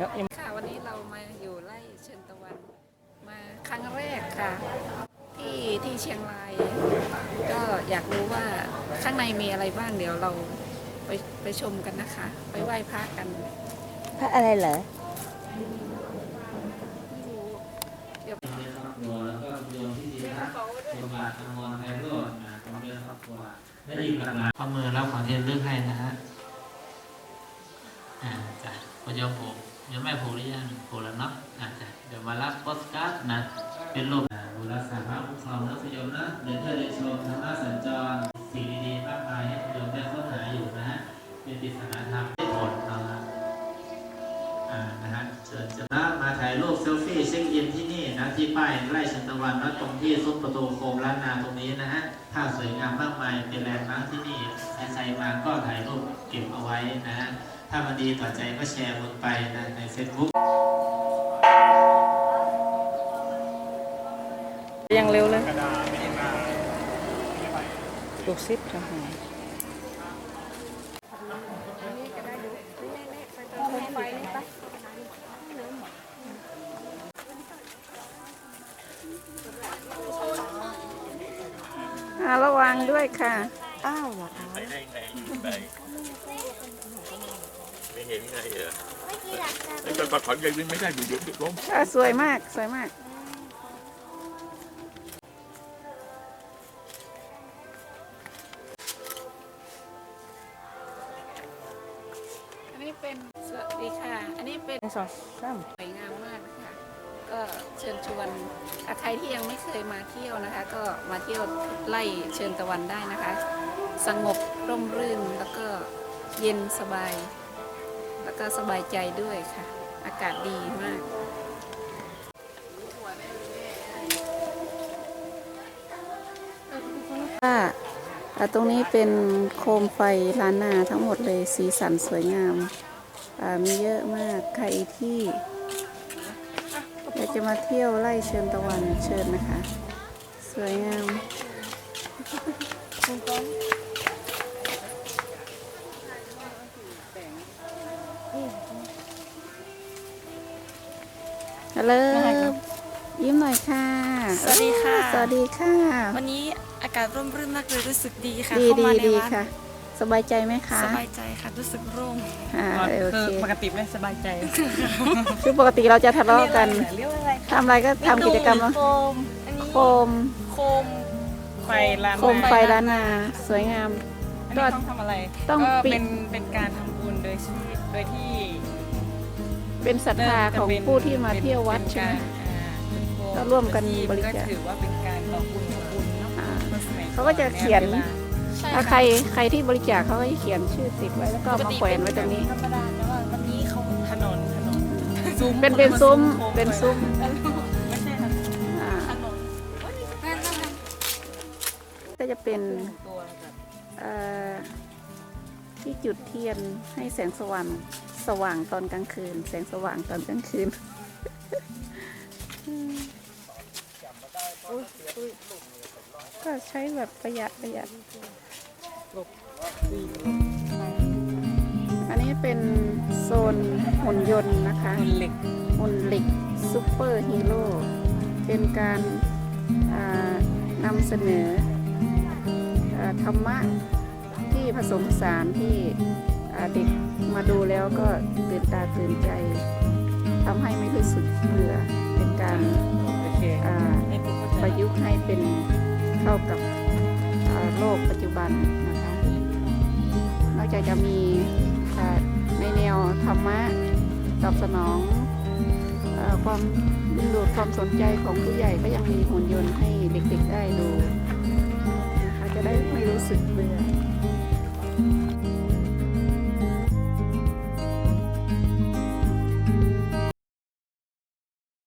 แล้วยังค่ะวันนี้เรามาอยู่ไร่เชิญตะวันมาครั้งแรกค่ะ ที่ที่เชียงราย ก็อยากรู้ว่าข้างในมีอะไรบ้างเดี๋ยวเราไปไปชมกันนะคะ ไปไหว้พระกันพระอะไรเหรอเดี๋ยวโรงเรียนครอบครัวแล้วก็โยมที่ดีนะโรงพยาบาลอมรไพโรจน์นะโรงเรียนครอบครัวได้ยินหลากหลายข้อมือรับของที่ระลึกให้นะฮะ อ่าจ้ะพอโยมผูก ยังไม่ผูกหรือยังผูกแล้วนาะอ่าจ้ะเดี๋ยวมารับโปสการ์ดนะ เป็นรูปอ่าบุรษาพระคุ้มครองนักสยมนะ เดินเที่ยวเดินชมธรรมะสัญจรสิ่งดีๆมากมายให้โยมได้ค้นหาอยู่นะฮะ เป็นปริศนาธรรมได้ผลนะฮะอ่านะฮะเชิญเชิญนะมาถ่ายรูปเซลฟี่เช็คอินที่นี่นะ ที่ป้ายไร่ชันตะวันนะตรงที่ซุ้มประตูโคมล้านนาตรงนี้นะฮะภาพสวยงามมากมายเป็นแลนด์มาร์คที่นี่ใครๆมาก็ถ่ายรูปเก็บเอาไว้นะฮะ ถ้ามันดีต่อใจก็แชร์บนไปนะในเฟซบุ๊กยังเร็วเลยดูซิปจะหายอ่าระวังด้วยค่ะ อ้าวเหรอคะไม่เห็นไงเหรอไอ้ตอนปัดผันยังไม่ได้อยู่เดี๋ยวเดี๋ยวล้มอ่าสวยมากสวยมาก อันนี้เป็นสวัสดีค่ะ อันนี้เป็นหนึ่งสองสาม สวยงามมากนะคะ ก็เชิญชวนใครที่ยังไม่เคยมาเที่ยวนะคะ ก็มาเที่ยวไล่เชิญตะวันได้นะคะ สงบร่มรื่นแล้วก็เย็นสบาย แล้วก็สบายใจด้วยค่ะ อากาศดีมากค่ะอ่าตรงนี้เป็นโคมไฟล้านนาทั้งหมดเลยสีสันสวยงามมีเยอะมากใครที่ จะมาเที่ยวไล่เชิญตะวันเชิญนะคะ สวยงามฮัลโหลยิ้มหน่อยค่ะ สวัสดีค่ะ สวัสดีค่ะ วันนี้อากาศร่มรื่นมากเลยรู้สึกดีค่ะ ดีเข้าดีมาในดีวัดค่ะ สบายใจไหมคะ สบายใจค่ะรู้สึกโล่งอ่าโอคือเคปกติไม่สบายใจคือปกติเราจะทะเลาะกันเรียกว่าอะไรทำอะไรก็ทำกิจกรรมโคเนาะมอันนี้โคม โคมไฟลานโคมไฟล้านนาสวยงาม อันนี้ต้องทำอะไรต้องก็ปิด เป็นเป็นการทำบุญโดยที่โดยที่เป็นศรัทธาของผู้ที่มาเที่ยววัดใช่ไหม ก็ร่วมกันบริจาคก็ถือว่าเป็นการต่อบุญของบุญเนาะอ่ามื่อสมัยเขาก็จะเขียน วลาใช่ถ้าค่ะใครใครที่บริจาคเขาก็จะเขียนชื่อติดไว้แล้วก็เอามาแขวนไว้ตรงนี้ ธรรมดาแต่ว่าวันนี้เขาถนนถนนซุ้มเป็นเป็นซุ้มโคเป็นซุ้มไม่ใช่ถนนอ่าถนนก็จะเป็นตัวแบบเอ่อที่จุดเทียนให้แสงสว่างสว่างตอนกลางคืน แสงสว่างตอนกลางคืนก็ใช้แบบประหยัดประหยัด อันนี้เป็นโซนหุ่นยนต์นะคะหุ่นเหล็กหุ่นเหล็กซูเปอร์ฮีโร่เป็นการอ่านำเสนออาธรรมะที่ผสมผสานที่อ่าเด็กมาดูแล้วก็ตื่นตาตื่นใจทำให้ไม่รู้สึกเบื่อเป็นการโอเคอ่าให้ทุกคนประยุกต์ให้เป็นเข้ากับอ่าโลกปัจจุบัน จะจะมีในแนวธรรมะตอบสนองความดึงดูดความสนใจของผู้ใหญ่ก็ยังมีหุ่นยนต์ให้เด็กๆได้ดูอาจจะได้ไม่รู้สึกเบื่อ